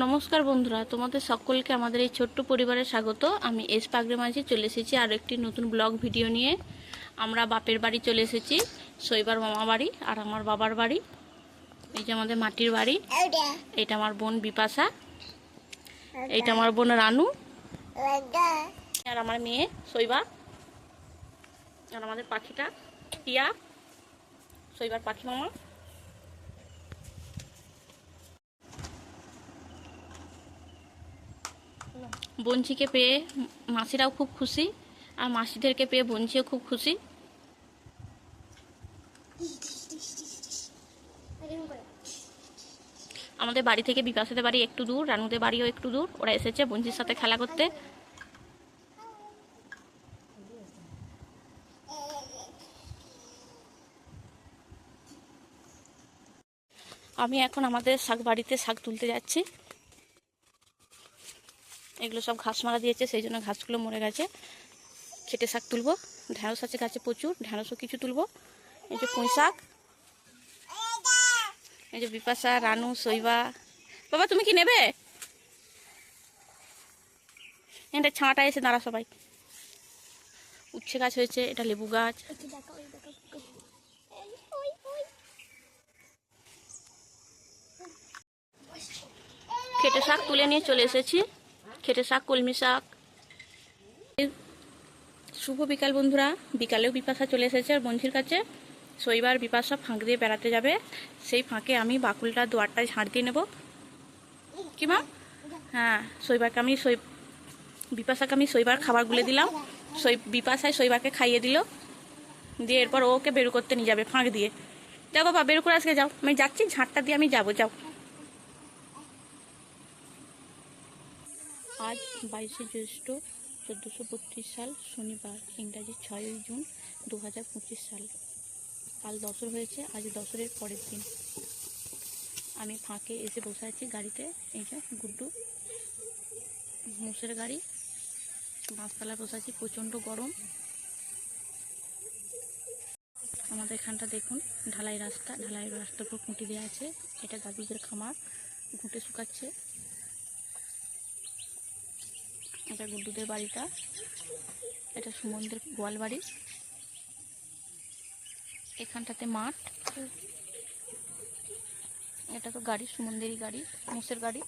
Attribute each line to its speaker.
Speaker 1: নমস্কার বন্ধুরা তোমাদের সকলকে আমাদের এই ছোট্ট পরিবারে স্বাগত। আমি এস পাগড়ে মাঝে চলে এসেছি আর একটি নতুন ব্লগ ভিডিও নিয়ে। আমরা বাপের বাড়ি চলে এসেছি শৈবার মামা বাড়ি আর আমার বাবার বাড়ি। এই যে আমাদের মাটির বাড়ি এটা আমার বোন বিপাশা এইটা। আমার বোন রানু আর আমার মেয়ে শৈবা আর আমাদের পাখিটা টিয়া শৈবার পাখি মামা বঞ্চিকে পেয়ে মাসিরাও খুব খুশি আর মাসিদেরকে পেয়ে বঞ্চিও খুব খুশি। আমাদের বাড়ি থেকে বিপাশাদের বাড়ি একটু দূর, রানুদের বাড়িও একটু দূর। ওরা এসেছে বঞ্চির সাথে খেলা করতে। আমি এখন আমাদের শাক বাড়িতে শাক তুলতে যাচ্ছি। এগুলো সব ঘাস মারা দিয়েছে, সেই জন্য ঘাসগুলো মরে গেছে। খেটে শাক তুলবো। ঢ্যাঁড়স আছে, গাছে প্রচুর। ঢ্যাঁড়সও কিছু তুলবো। এই যে পুঁই শাক। এই যে বিপাশা, রানু, শৈবা। বাবা, তুমি কি নেবে? এটা ছাঁটা এসে দাঁড়া সবাই। উচ্ছে গাছ হয়েছে, এটা লেবু গাছ। খেটে শাক তুলে নিয়ে চলে এসেছি। খেটে শাক, কলমি শাক। শুভ বিকাল বন্ধুরা। বিকালেও বিপাশা চলে এসেছে আর বন্ধুর কাছে। শৈবার বিপাশা ফাঁক দিয়ে বেড়াতে যাবে। সেই ফাঁকে আমি বাকুলটা দুয়ারটায় ঝাঁট দিয়ে নেব। কি মা? হ্যাঁ শৈবারকে আমি শৈ বিপাশাকে আমি শৈবার খাবার গুলে দিলাম। শৈ বিপাশায় শৈবারকে খাইয়ে দিল। দিয়ে এরপর ওকে বের করতে নিয়ে যাবে ফাঁক দিয়ে। যাও বাবা, বের করে আজকে যাও। আমি যাচ্ছি, ঝাঁটটা দিয়ে আমি যাব, যাও। আজ বাইশে জ্যৈষ্ঠ চোদ্দোশো বত্রিশ সাল শনিবার, ইংরাজি ছয়ই জুন দু হাজার পঁচিশ সাল। কাল দশর হয়েছে, আজ দশরের পরের দিন। আমি ফাঁকে এসে বসে আছি গাড়িতে, এই যে গুড্ডু মুসের গাড়ি। বাঁশতলায় বসে আছি, প্রচণ্ড গরম। আমাদের এখানটা দেখুন, ঢালাই রাস্তা, ঢালাই রাস্তার উপর খুঁটি দেওয়া আছে। এটা গাভীদের খামার, ঘুঁটে শুকাচ্ছে। এটা গুড্ডুদের বাড়িটা। এটা সুমনদের গোয়াল বাড়ি। এখানটাতে মাঠ। এটা তো গাড়ি, সুমনদেরই গাড়ি, মোষের গাড়ি।